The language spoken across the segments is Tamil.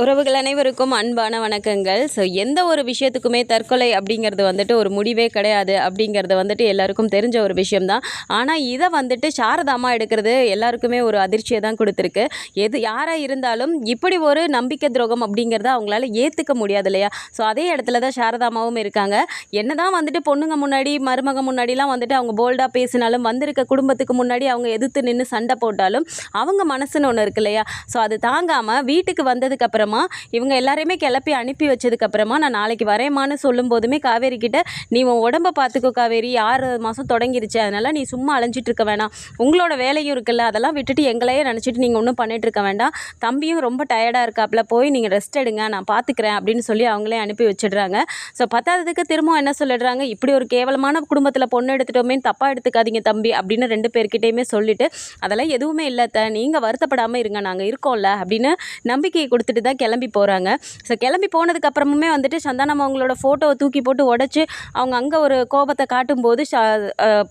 உறவுகள் அனைவருக்கும் அன்பான வணக்கங்கள். ஸோ எந்த ஒரு விஷயத்துக்குமே தற்கொலை அப்படிங்கிறது வந்துட்டு ஒரு முடிவே கிடையாது அப்படிங்கிறது வந்துட்டு எல்லாருக்கும் தெரிஞ்ச ஒரு விஷயம்தான். ஆனால் இதை வந்துட்டு சாரதாமா எடுக்கிறது எல்லாருக்குமே ஒரு அதிர்ச்சியை தான் கொடுத்துருக்கு. எது யாராக இருந்தாலும் இப்படி ஒரு நம்பிக்கை துரோகம் அப்படிங்கிறத அவங்களால ஏற்றுக்க முடியாது இல்லையா? ஸோ அதே இடத்துல தான் சாரதாமாவும் இருக்காங்க. என்ன தான் வந்துட்டு பொண்ணுங்க முன்னாடி மருமக முன்னாடிலாம் வந்துட்டு அவங்க போல்டாக பேசினாலும் வந்திருக்க குடும்பத்துக்கு முன்னாடி அவங்க எதிர்த்து நின்று சண்டை போட்டாலும் அவங்க மனசுன்னு ஒன்று இருக்கு இல்லையா? ஸோ அது தாங்காமல் வீட்டுக்கு வந்ததுக்கு அப்புறமா இவங்க எல்லாரையுமே கிளப்பி அனுப்பி வச்சதுக்கப்புறமா நான் நாளைக்கு வரேம்மான்னு சொல்லும் போதுமே காவேரி கிட்ட நீ உன் உடம்ப பார்த்துக்கோ காவேரி ஆறு மாதம் தொடங்கிருச்சு அதனால நீ சும்மா அலைஞ்சிட்டு இருக்க வேணாம். உங்களோட வேலையும் இருக்குல்ல அதெல்லாம் விட்டுட்டு எங்களையே நினச்சிட்டு நீங்கள் ஒன்றும் பண்ணிட்டு இருக்க வேண்டாம். தம்பியும் ரொம்ப டயர்டாக இருக்காப்புல போய் நீங்கள் ரெஸ்ட் எடுங்க நான் பார்த்துக்கிறேன் அப்படின்னு சொல்லி அவங்களே அனுப்பி வச்சிடுறாங்க. ஸோ பத்தாததுக்கு திரும்பவும் என்ன சொல்லிடுறாங்க இப்படி ஒரு கேவலமான குடும்பத்தில் பொண்ணு எடுத்துட்டோமேன்னு தப்பாக எடுத்துக்காதீங்க தம்பி அப்படின்னு ரெண்டு பேர்கிட்டையுமே சொல்லிட்டு அதெல்லாம் எதுவுமே இல்லை த நீங்கள் வருத்தப்படாமல் இருங்க நாங்கள் இருக்கோம்ல அப்படின்னு நம்பிக்கையை கொடுத்துட்டு தான் கிளம்பி போகிறாங்க ஸோ கிளம்பி போனதுக்கு அப்புறமுமே வந்துட்டு சந்தானம் அவங்களோட ஃபோட்டோவை தூக்கி போட்டு உடச்சி அவங்க அங்கே ஒரு கோபத்தை காட்டும்போது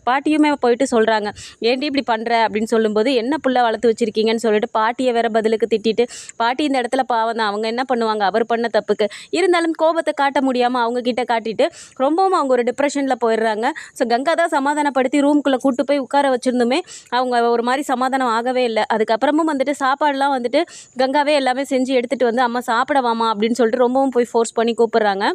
பாட்டியுமே போயிட்டு சொல்கிறாங்க ஏன்டி இப்படி பண்ணுற அப்படின்னு சொல்லும்போது என்ன புள்ள வளர்த்து வச்சிருக்கீங்கன்னு சொல்லிட்டு பாட்டியை வேற பதிலுக்கு திட்டிட்டு பாட்டி இந்த இடத்துல பாவம் தான். அவங்க என்ன பண்ணுவாங்க? அவர் பண்ண தப்புக்கு. இருந்தாலும் கோபத்தை காட்ட முடியாமல் அவங்க கிட்ட காட்டிட்டு ரொம்பவும் அவங்க ஒரு டிப்ரெஷனில் போயிடுறாங்க. ஸோ கங்கா தான் சமாதானப்படுத்தி ரூம்குள்ளே கூட்டு போய் உட்கார வச்சுருந்துமே அவங்க ஒரு மாதிரி சமாதானம் ஆகவே இல்லை. அதுக்கப்புறமும் வந்துட்டு சாப்பாடுலாம் வந்துட்டு கங்காவே எல்லாமே செஞ்சு எடுத்துகிட்டு வந்து அம்மா சாப்பிடவாமா அப்படின்னு சொல்லிட்டு ரொம்பவும் போய் ஃபோர்ஸ் பண்ணி கூப்பிட்றாங்க.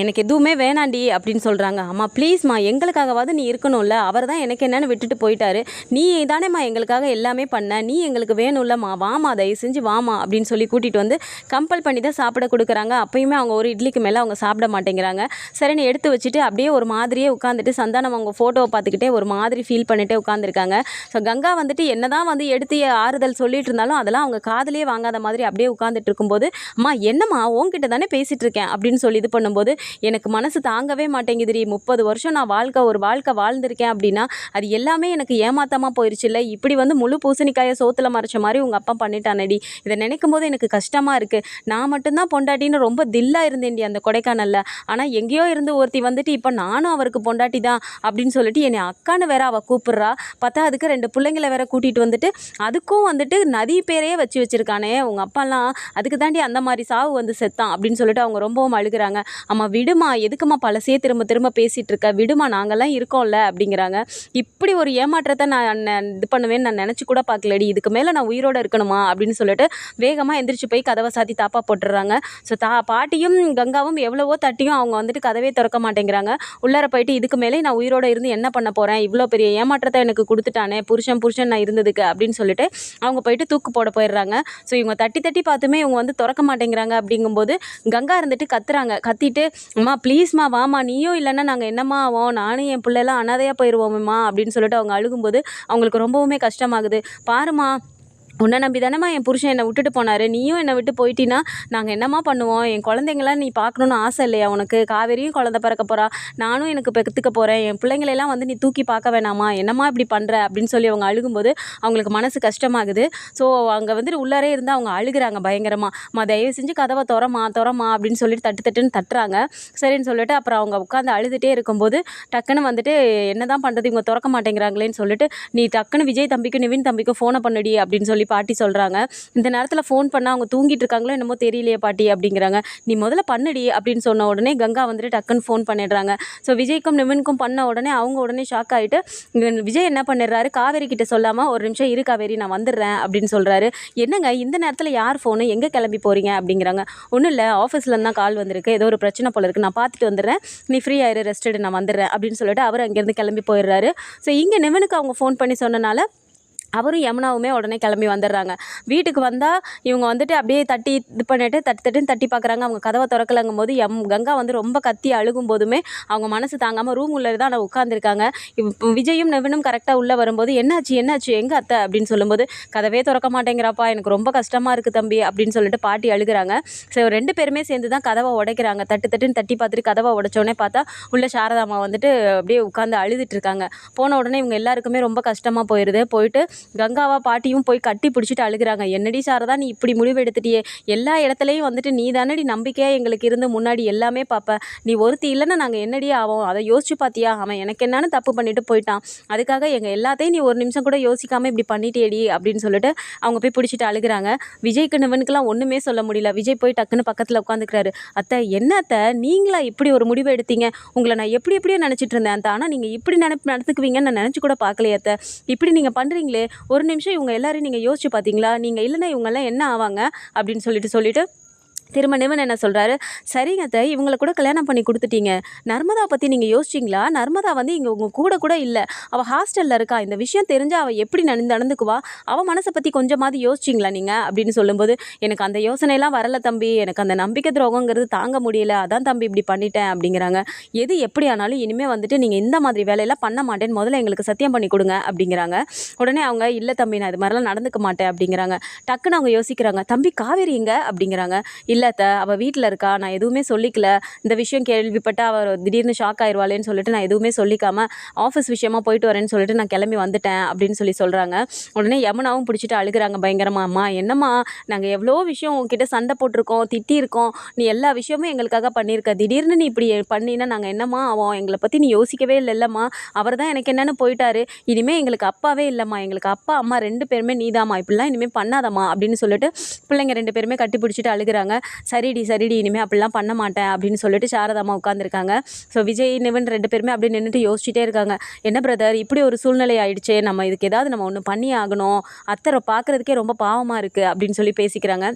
எனக்கு எதுவுமே வேணாண்டி அப்படின்னு சொல்கிறாங்க அம்மா ப்ளீஸ்மா எங்களுக்காகவாவது நீ இருக்கணும்ல. அவர் தான் எனக்கு என்னென்னு விட்டுட்டு போயிட்டாரு. நீ தானேம்மா எங்களுக்காக எல்லாமே பண்ண. நீ எங்களுக்கு வேணும்லம்மா. வாமா தயவு செஞ்சு வாமா அப்படின்னு சொல்லி கூட்டிகிட்டு வந்து கம்பல் பண்ணி தான் சாப்பிட கொடுக்குறாங்க. அப்பயுமே அவங்க ஒரு இட்லிக்கு மேலே அவங்க சாப்பிட மாட்டேங்கிறாங்க. சரின்னு எடுத்து வச்சுட்டு அப்படியே ஒரு மாதிரியே உட்காந்துட்டு சந்தானம் அவங்க ஃபோட்டோவை பார்த்துக்கிட்டே ஒரு மாதிரி ஃபீல் பண்ணிட்டே உட்காந்துருக்காங்க ஸோ கங்கா வந்துட்டு என்னதான் வந்து எடுத்து ஆறுதல் சொல்லிட்டு இருந்தாலும் அதெல்லாம் அவங்க காதலே வாங்காத மாதிரி அப்படியே உட்காந்துட்டு இருக்கும்போது அம்மா என்னம்மா உங்ககிட்ட தானே பேசிகிட்டு இருக்கேன் அப்படின்னு சொல்லி இது பண்ணும்போது எனக்கு மனசு தாங்கவே மாட்டேங்குதுடி. முப்பது வருஷம் நான் வாழ்க்கை ஒரு வாழ்க்கை வாழ்ந்திருக்கேன் அப்படின்னா அது எல்லாமே எனக்கு ஏமாத்தமாக போயிருச்சுல்ல இப்படி வந்து முழு பூசணிக்காயை சோத்தில் மறைச்ச மாதிரி உங்கள் அப்பா பண்ணிட்டானடி. இதை நினைக்கும் போது எனக்கு கஷ்டமாக இருக்குது நான் மட்டும்தான் பொண்டாட்டின்னு ரொம்ப தில்லாக இருந்தேன்டி அந்த கொடைக்கானலில். ஆனால் எங்கேயோ இருந்து ஒருத்தி வந்துட்டு இப்போ நானும் அவருக்கு பொண்டாட்டி தான் அப்படின்னு சொல்லிட்டு என்னை அக்கான்னு வேற அவள் கூப்பிட்றா. பார்த்தா அதுக்கு ரெண்டு பிள்ளைங்களை வேற கூட்டிகிட்டு வந்துட்டு அதுக்கும் வந்துட்டு நதி பேரையே வச்சு வச்சிருக்கானே. உங்கள் அப்பாலாம் அதுக்கு தாண்டி அந்த மாதிரி சாவு வந்து செத்தான் அப்படின்னு சொல்லிட்டு அவங்க ரொம்பவும் அழுகிறாங்க. அம்மா விடுமா எதுக்கும்மா பழசையே திரும்ப திரும்ப பேசிகிட்டு இருக்க? விடுமா நாங்கள்லாம் இருக்கோம்ல அப்படிங்கிறாங்க. இப்படி ஒரு ஏமாற்றத்தை நான் இது பண்ணுவேன்னு நான் நினச்சி கூட பார்க்கலடி. இதுக்கு மேலே நான் உயிரோடு இருக்கணுமா அப்படின்னு சொல்லிட்டு வேகமாக எந்திரிச்சு போய் கதவை சாத்தி தாப்பா போட்டுடுறாங்க. ஸோ தா பாட்டியும் கங்காவும் எவ்வளவோ தட்டியும் அவங்க வந்துட்டு கதவே திறக்க மாட்டேங்கிறாங்க. உள்ளார போயிட்டு இதுக்கு மேலே நான் உயிரோட இருந்து என்ன பண்ண போகிறேன் இவ்வளோ பெரிய ஏமாற்றத்தை எனக்கு கொடுத்துட்டானே? புருஷன் புருஷன் நான் இருந்ததுக்கு அப்படின்னு சொல்லிட்டு அவங்க போயிட்டு தூக்கு போட போயிடுறாங்க. ஸோ இவங்க தட்டி தட்டி பார்த்துமே இவங்க வந்து திறக்க மாட்டேங்கிறாங்க அப்படிங்கும்போது கங்கா இருந்துட்டு கத்துறாங்க. கத்திட்டு அம்மா ப்ளீஸ்மா வாமா நீயும் இல்லைன்னா நாங்கள் என்னம்மா ஆவோம்? நானும் என் பிள்ளைலாம் அனாதையாக போயிடுவோமேம்மா அப்படின்னு சொல்லிட்டு அவங்க அழுகும்போது அவங்களுக்கு ரொம்பவுமே கஷ்டமாகுது. பாருமா உன்னை நம்பி தானேம்மா என் புருஷன் என்னை விட்டுட்டு போனார். நீயும் என்னை விட்டு போயிட்டீன்னா நாங்கள் என்னம்மா பண்ணுவோம்? என் குழந்தைங்களாம் நீ பார்க்கணுன்னு ஆசை இல்லையா உனக்கு? காவேரியும் குழந்த பிறக்க போகிறா நானும் எனக்கு பெற்றுக்க போகிறேன் என் பிள்ளைங்களெல்லாம் வந்து நீ தூக்கி பார்க்க வேணாமா? என்னம்மா இப்படி பண்ணுற அப்படின்னு சொல்லி அவங்க அழுகும்போது அவங்களுக்கு மனசு கஷ்டமாகுது. ஸோ அங்கே வந்துட்டு உள்ளாரே இருந்து அவங்க அழுகுறாங்க பயங்கரமாக மா தயவு செஞ்சு கதவை திறமா துறமா அப்படின்னு சொல்லிட்டு தட்டு தட்டுன்னு தட்டுறாங்க. சரின்னு சொல்லிட்டு அப்புறம் அவங்க உட்காந்து அழுதுகிட்டே இருக்கும்போது டக்குன்னு வந்துட்டு என்ன தான் பண்ணுறது இவங்க திறக்க மாட்டேங்கிறாங்களேன்னு சொல்லிட்டு நீ டக்குன்னு விஜய் தம்பிக்கும் நிவின் தம்பிக்கும் ஃபோனை பண்ணடி அப்படின்னு சொல்லி பாட்டி சொல்கிறாங்க இந்த நேரத்தில் ஃபோன் பண்ணால் அவங்க தூங்கிட்டு இருக்காங்களோ என்னமோ தெரியலையே பாட்டி அப்படிங்கிறாங்க. நீ முதல்ல பண்ணுடி அப்படின்னு சொன்ன உடனே கங்கா வந்துட்டு டக்குன்னு ஃபோன் பண்ணிடுறாங்க. ஸோ விஜய்க்கும் நிமின்க்கும் பண்ண உடனே அவங்க உடனே ஷாக் ஆகிட்டு விஜய் என்ன பண்ணிடுறாரு? காவேரி கிட்ட சொல்லாமல் ஒரு நிமிஷம் இரு காவேரி நான் வந்துடுறேன் அப்படின்னு சொல்கிறாரு என்னங்க இந்த நேரத்தில் யார் ஃபோனு எங்கே கிளம்பி போகிறீங்க அப்படிங்கிறாங்க. ஒன்றும் இல்லை ஆஃபீஸ்லேருந்து தான் கால் வந்திருக்கு. ஏதோ ஒரு பிரச்சனை போல இருக்குது நான் பார்த்துட்டு வந்துடுறேன். நீ ஃப்ரீ ஆயிரு ரெஸ்ட் நான் வந்துடுறேன் அப்படின்னு சொல்லிட்டு அவர் அங்கேருந்து கிளம்பி போயிடுறாரு. ஸோ இங்கே நிவனுக்கு அவங்க ஃபோன் பண்ணி சொன்னனால அவரும் யமுனாவுமே உடனே கிளம்பி வந்துடுறாங்க. வீட்டுக்கு வந்தால் இவங்க வந்துட்டு அப்படியே தட்டி இது பண்ணிட்டு தட்டி தட்டுன்னு தட்டி பார்க்குறாங்க. அவங்க கதவை திறக்கலங்கும் போது எம் கங்கா வந்து ரொம்ப கத்தி அழுகும் போதுமே அவங்க மனசு தாங்காமல் ரூம் உள்ளே தான் ஆனால் உட்காந்துருக்காங்க இப்போ விஜயும் நவீனும் கரெக்டாக உள்ளே வரும்போது என்னாச்சு என்னாச்சு? எங்கே அத்தை? அப்படின்னு சொல்லும்போது கதவே திறக்க மாட்டேங்கிறாப்பா. எனக்கு ரொம்ப கஷ்டமாக இருக்குது தம்பி. அப்படின்னு சொல்லிட்டு பாட்டி அழுகுறாங்க. ஸோ ரெண்டு பேருமே சேர்ந்து தான் கதவை உடைக்கிறாங்க. தட்டு தட்டுன்னு தட்டி பார்த்துட்டு கதவை உடைச்சோடனே பார்த்தா உள்ள சாரதாமா வந்துட்டு அப்படியே உட்காந்து அழுதுட்டு இருக்காங்க. போன உடனே இவங்க எல்லாருக்குமே ரொம்ப கஷ்டமாக போயிடுது போயிட்டு கங்காவா பாட்டியும் போய் கட்டி பிடிச்சிட்டு அழுகுறாங்க. என்னடி சாரதா நீ இப்படி முடிவு எடுத்துட்டியே எல்லா இடத்துலையும் வந்துட்டு நீ தானடி நம்பிக்கையாக எங்களுக்கு இருந்து முன்னாடி எல்லாமே பார்ப்ப நீ ஒருத்தி இல்லைன்னா நாங்கள் என்னடி ஆவோம்? அதை யோசிச்சு பார்த்தியா அவன் எனக்கு என்னன்னு தப்பு பண்ணிட்டு போயிட்டான். அதுக்காக எங்கள் எல்லாத்தையும் நீ ஒரு நிமிஷம் கூட யோசிக்காமல் இப்படி பண்ணிட்டேடி அப்படின்னு சொல்லிட்டு அவங்க போய் பிடிச்சிட்டு அழுகுறாங்க. விஜய்க்கு நிவனுக்கெல்லாம் ஒன்றுமே சொல்ல முடியல. விஜய் போய் டக்குன்னு பக்கத்தில் உட்காந்துக்கிறாரு. அத்தை என்ன அத்தை? நீங்களா இப்படி ஒரு முடிவு எடுத்தீங்க? உங்களை நான் எப்படி எப்படியோ நினச்சிட்டு இருந்தேன் அத்தை. ஆனால் நீங்கள் இப்படி நினைப்பு நடத்துக்குவீங்கன்னு நான் நினச்சி கூட பார்க்கலையே அத்தை. இப்படி நீங்கள் பண்ணுறீங்களே ஒரு நிமிஷம் இவங்க எல்லாரையும் நீங்கள் யோசிச்சு பார்த்தீங்களா நீங்கள் இல்லைன்னா இவங்கெல்லாம் என்ன ஆவாங்க? அப்படின்னு சொல்லிட்டு சொல்லிட்டு திரும்ப நிவன் என்ன சொல்கிறாரு சரிங்க அத்தை இவங்களை கூட கல்யாணம் பண்ணி கொடுத்துட்டீங்க. நர்மதா பற்றி நீங்கள் யோசிச்சிங்களா? நர்மதா வந்து இங்கே உங்கள் கூட கூட இல்லை. அவள் ஹாஸ்டலில் இருக்கா. இந்த விஷயம் தெரிஞ்சால் அவள் எப்படி நடந்து நடந்துக்குவா? அவள் மனசை பற்றி கொஞ்சமாவது யோசிச்சிங்களா நீங்கள் அப்படின்னு சொல்லும்போது எனக்கு அந்த யோசனையெல்லாம் வரல தம்பி. எனக்கு அந்த நம்பிக்கை துரோகங்கிறது தாங்க முடியல. அதான் தம்பி இப்படி பண்ணிட்டேன் அப்படிங்கிறாங்க. எது எப்படி ஆனாலும் இனிமேல் வந்துட்டு நீங்கள் இந்த மாதிரி வேலையெல்லாம் பண்ண மாட்டேன்னு முதல்ல எங்களுக்கு சத்தியம் பண்ணி கொடுங்க அப்படிங்கிறாங்க. உடனே அவங்க இல்லை தம்பி நான் இது மாதிரிலாம் நடந்துக்க மாட்டேன் அப்படிங்கிறாங்க. டக்குன்னு அவங்க யோசிக்கிறாங்க தம்பி காவேரி எங்க? அப்படிங்கிறாங்க. இல்லை அத்தை அவள் வீட்டில் இருக்கா? நான் எதுவுமே சொல்லிக்கல. இந்த விஷயம் கேள்விப்பட்டு அவள் திடீர்னு ஷாக் ஆயிடுவாளேன்னு சொல்லிட்டு நான் எதுவுமே சொல்லிக்காமல் ஆஃபீஸ் விஷயமா போயிட்டு வரேன்னு சொல்லிட்டு நான் கிளம்பி வந்துட்டேன் அப்படின்னு சொல்லி சொல்கிறாங்க உடனே யமுனாவும் பிடிச்சிட்டு அழுகுறாங்க பயங்கரமா. அம்மா என்னம்மா? நாங்கள் எவ்வளோ விஷயம் உங்ககிட்ட சண்டை போட்டிருக்கோம் திட்டியிருக்கோம். நீ எல்லா விஷயமும் எங்களுக்காக பண்ணியிருக்க. திடீர்னு நீ இப்படி பண்ணினா நாங்கள் என்னம்மா ஆவோம்? எங்களை பற்றி நீ யோசிக்கவே இல்லைல்லம்மா. அவர் தான் எனக்கு என்னென்னு போயிட்டாரு. இனிமேல் எங்களுக்கு அப்பாவே இல்லைம்மா. எங்களுக்கு அப்பா அம்மா ரெண்டு பேருமே நீதாம்மா. இப்படிலாம் இனிமேல் பண்ணாதம்மா. அப்படின்னு சொல்லிட்டு பிள்ளைங்க ரெண்டு பேருமே கட்டி பிடிச்சிட்டு அழுகுறாங்க. சரிடி சரிடி இனிமேல் அப்படிலாம் பண்ண மாட்டேன் அப்படின்னு சொல்லிட்டு சாரதாம்மா உட்காந்துருக்காங்க ஸோ விஜய் நிவன் ரெண்டு பேருமே அப்படி நின்றுட்டு யோசிச்சுட்டே இருக்காங்க. என்ன பிரதர் இப்படி ஒரு சூழ்நிலை ஆயிடுச்சே நம்ம இதுக்கு ஏதாவது நம்ம ஒன்று பண்ணி ஆகணும். அத்தரை பார்க்குறதுக்கே ரொம்ப பாவமாக இருக்குது அப்படின்னு சொல்லி பேசிக்கிறாங்க.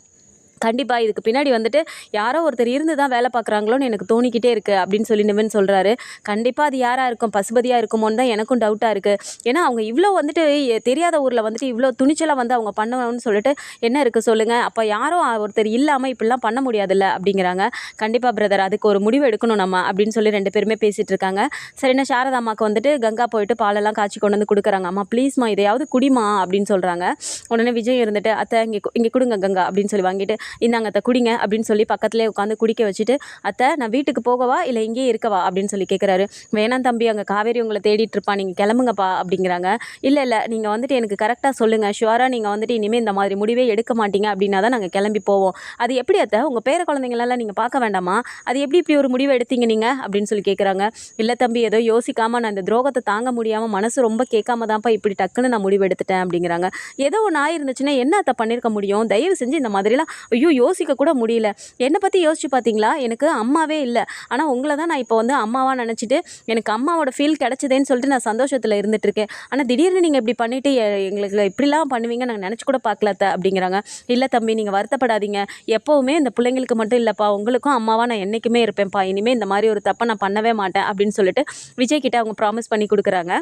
கண்டிப்பாக இதுக்கு பின்னாடி வந்துட்டு யாரோ ஒருத்தர் இருந்து தான் வேலை பார்க்குறாங்களோன்னு எனக்கு தோணிக்கிட்டே இருக்குது அப்படின்னு சொல்லி நிவன் சொல்கிறாரு கண்டிப்பாக அது யாராக இருக்கும்? பசுபதியாக இருக்குமோன்னு தான் எனக்கும் டவுட்டாக இருக்குது ஏன்னா அவங்க இவ்வளோ வந்துட்டு தெரியாத ஊரில் வந்துட்டு இவ்வளோ துணிச்சலாக வந்து அவங்க பண்ணணும்னு சொல்லிட்டு என்ன இருக்குது சொல்லுங்கள் அப்போ யாரும் ஒருத்தர் இல்லாமல் இப்படிலாம் பண்ண முடியாதுல்ல அப்படிங்கிறாங்க. கண்டிப்பாக பிரதர் அதுக்கு ஒரு முடிவு எடுக்கணும் நம்ம அப்படின்னு சொல்லி ரெண்டு பேருமே பேசிகிட்டு இருக்காங்க. சரிண்ணா சாரதா அம்மாவுக்கு வந்துட்டு கங்கா போயிட்டு பாலெல்லாம் காய்ச்சி கொண்டு வந்து கொடுக்குறாங்க. அம்மா ப்ளீஸ்மா இதையாவது குடிமா அப்படின்னு சொல்கிறாங்க உடனே விஜய் இருந்துட்டு அத்தை இங்கே இங்கே கொடுங்க கங்கா அப்படின்னு சொல்லி வாங்கிட்டு இந்தாங்க அத்தை குடிங்க அப்படின்னு சொல்லி பக்கத்துலேயே உட்காந்து குடிக்க வச்சுட்டு அத்தை நான் வீட்டுக்கு போகவா இல்லை இங்கேயே இருக்கவா அப்படின்னு சொல்லி கேட்குறாரு வேணாம் தம்பி அங்கே காவேரி உங்களை தேடிட்டு இருப்பா நீங்கள் கிளம்புங்கப்பா அப்படிங்கிறாங்க. இல்லை இல்லை நீங்கள் வந்துட்டு எனக்கு கரெக்டாக சொல்லுங்கள் ஷுவராக நீங்கள் வந்துட்டு இனிமேல் இந்த மாதிரி முடிவே எடுக்க மாட்டீங்க அப்படின்னா தான் நாங்கள் கிளம்பி போவோம். அது எப்படி அத்தை? உங்கள் பேர குழந்தைங்களெல்லாம் நீங்கள் பார்க்க வேண்டாமா? அது எப்படி இப்படி ஒரு முடிவு எடுத்தீங்க நீங்கள் அப்படின்னு சொல்லி கேட்குறாங்க இல்லை தம்பி ஏதோ யோசிக்காமல் நான் இந்த துரோகத்தை தாங்க முடியாமல் மனசு ரொம்ப கேட்காம தான்ப்பா இப்படி டக்குன்னு நான் முடிவு எடுத்துட்டேன் அப்படிங்கிறாங்க. ஏதோ ஒன்று ஆயிருந்துச்சுன்னா என்ன அத்தை பண்ணியிருக்க முடியும்? தயவு செஞ்சு இந்த மாதிரிலாம் ஐயோ யோசிக்க கூட முடியல. என்னை பற்றி யோசிச்சு பார்த்தீங்களா எனக்கு அம்மாவே இல்லை. ஆனால் உங்களை தான் நான் இப்போ வந்து அம்மாவாக நினச்சிட்டு எனக்கு அம்மாவோட ஃபீல் கிடச்சிதேன்னு சொல்லிட்டு நான் சந்தோஷத்தில் இருந்துட்டுருக்கேன் ஆனால் திடீர்னு நீங்கள் இப்படி பண்ணிவிட்டு எங்களுக்கு இப்படிலாம் பண்ணுவீங்க நாங்கள் நினச்சி கூட பார்க்கல த அப்படிங்கிறாங்க. இல்லை தம்பி நீங்கள் வருத்தப்படாதீங்க. எப்போவுமே இந்த பிள்ளைங்களுக்கு மட்டும் இல்லைப்பா உங்களுக்கும் அம்மாவாக நான் என்றைக்குமே இருப்பேன்ப்பா. இனிமேல் இந்த மாதிரி ஒரு தப்பை நான் பண்ணவே மாட்டேன் அப்படின்னு சொல்லிட்டு விஜய் கிட்டே அவங்க ப்ராமிஸ் பண்ணி கொடுக்குறாங்க.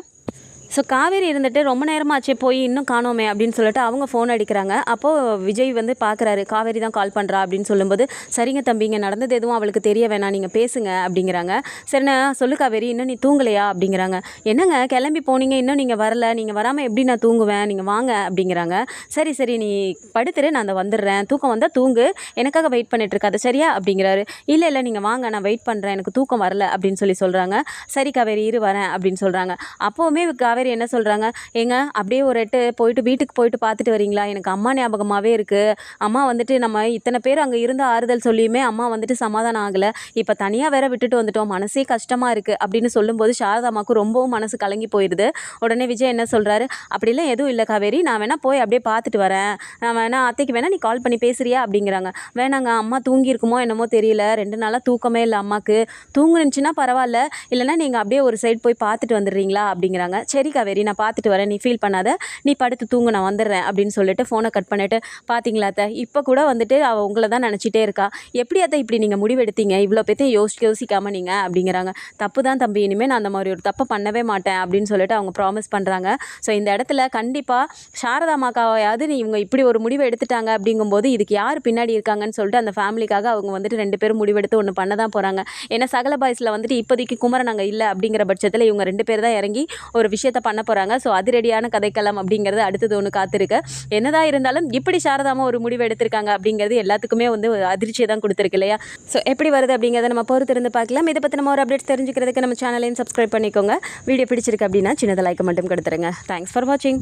ஸோ காவேரி இருந்துட்டு ரொம்ப நேரமாச்சே போய் இன்னும் காணோமே அப்படின்னு சொல்லிட்டு அவங்க ஃபோன் அடிக்கிறாங்க. அப்போது விஜய் வந்து பார்க்குறாரு காவேரி தான் கால் பண்ணுறா அப்படின்னு சொல்லும்போது சரிங்க தம்பி இங்கே நடந்தது எதுவும் அவளுக்கு தெரிய வேணாம் நீங்கள் பேசுங்க அப்படிங்கிறாங்க. சரிண்ணா சொல்லு காவேரி இன்னும் நீ தூங்கலையா அப்படிங்கிறாங்க. என்னங்க கிளம்பி போனீங்க இன்னும் நீங்கள் வரல நீங்கள் வராமல் எப்படி நான் தூங்குவேன் நீங்கள் வாங்க அப்படிங்கிறாங்க. சரி சரி நீ படுத்துரு நான் அந்த வந்துடுறேன். தூக்கம் வந்தால் தூங்கு எனக்காக வெயிட் பண்ணிட்டு இருக்காது சரியா அப்படிங்கிறாரு. இல்லை இல்லை நீங்கள் வாங்க நான் வெயிட் பண்ணுறேன் எனக்கு தூக்கம் வரல அப்படின்னு சொல்லி சொல்கிறாங்க சரி காவேரி இரு வரேன் அப்படின்னு சொல்கிறாங்க அப்போவுமே காவேரி என்ன சொல்கிறாங்க ஏங்க அப்படியே ஒரு எட்டு போயிட்டு வீட்டுக்கு போயிட்டு பார்த்துட்டு வரீங்களா? எனக்கு அம்மா ஞாபகமாகவே இருக்குது அம்மா வந்துட்டு நம்ம இத்தனை பேர் அங்கே இருந்த ஆறுதல் சொல்லியுமே அம்மா வந்துட்டு சமாதானம் ஆகலை. இப்போ தனியாக வேற விட்டுட்டு வந்துட்டோம். மனசே கஷ்டமாக இருக்குது அப்படின்னு சொல்லும்போது சாரதா அம்மாவுக்கு ரொம்பவும் மனசு கலங்கி போயிடுது உடனே விஜய் என்ன சொல்கிறாரு அப்படிலாம் எதுவும் இல்லை காவேரி. நான் வேணால் போய் அப்படியே பார்த்துட்டு வரேன். நான் வேணா அத்தைக்கு வேணால் நீ கால் பண்ணி பேசுறியா? அப்படிங்கிறாங்க. வேணாங்க அம்மா தூங்கியிருக்குமோ என்னமோ தெரியல. ரெண்டு நாளாக தூக்கமே இல்லை அம்மாவுக்கு தூங்குனுச்சுன்னா பரவாயில்ல. இல்லைன்னா நீங்கள் அப்படியே ஒரு சைடு போய் பார்த்துட்டு வந்துடுறீங்களா? அப்படிங்கிறாங்க. சரி காவேரி நான் பார்த்துட்டு வரேன். நீ ஃபீல் பண்ணாத. நீ படுத்து தூங்கு நான் வந்துடுறேன் அப்படின்னு சொல்லிட்டு ஃபோனை கட் பண்ணிவிட்டு பார்த்தீங்களா அத்தை? இப்போ கூட வந்துட்டு அவள் உங்களை தான் நினச்சிட்டே இருக்கா. எப்படி அத்தை இப்படி நீங்கள் முடிவெடுத்தீங்க? இவ்வளோ பேர்த்தையும் யோசிச்சு யோசிக்காமல் நீங்கள் அப்படிங்கிறாங்க. தப்பு தான் தம்பி. இனிமேல் நான் அந்த மாதிரி ஒரு தப்பை பண்ணவே மாட்டேன். அப்படின்னு சொல்லிட்டு அவங்க ப்ராமிஸ் பண்ணுறாங்க ஸோ இந்த இடத்துல கண்டிப்பாக சாரதா மாக்காவையாவது நீ இவங்க இப்படி ஒரு முடிவு எடுத்துட்டாங்க அப்படிங்கும்போது இதுக்கு யார் பின்னாடி இருக்காங்கன்னு சொல்லிட்டு அந்த ஃபேமிலிக்காக அவங்க வந்துட்டு ரெண்டு பேரும் முடிவெடுத்து ஒன்று பண்ண தான் போகிறாங்க ஏன்னா சகல பாய்ஸில் வந்துட்டு இப்போதைக்கு குமரன் அங்கே இல்லை அப்படிங்கிற பட்சத்தில் இவங்க ரெண்டு பேர் தான் இறங்கி ஒரு விஷயத்த பண்ண போகிறாங்க ஸோ அதிரடியான கதைக்களம் அப்படிங்கிறது அடுத்தது ஒன்று காத்திருக்கு. என்னதான் இருந்தாலும் இப்படி சாரதாமா ஒரு முடிவு எடுத்திருக்காங்க அப்படிங்கிறது எல்லாத்துக்குமே வந்து ஒரு அதிர்ச்சியை தான் கொடுத்துருக்கு இல்லையா? ஸோ எப்படி வருது அப்படிங்கிறத நம்ம பொறுத்திருந்து பார்க்கலாம். இதை பற்றி நம்ம ஒரு அப்டேட்ஸ் தெரிஞ்சுக்கிறதுக்கு நம்ம சேனலையும் சப்ஸ்கிரைப் பண்ணிக்கோங்க. வீடியோ பிடிச்சிருக்கு அப்படின்னா சின்னதாக லைக் மட்டும் கொடுத்துருங்க. தேங்க்ஸ் ஃபார் வாட்சிங்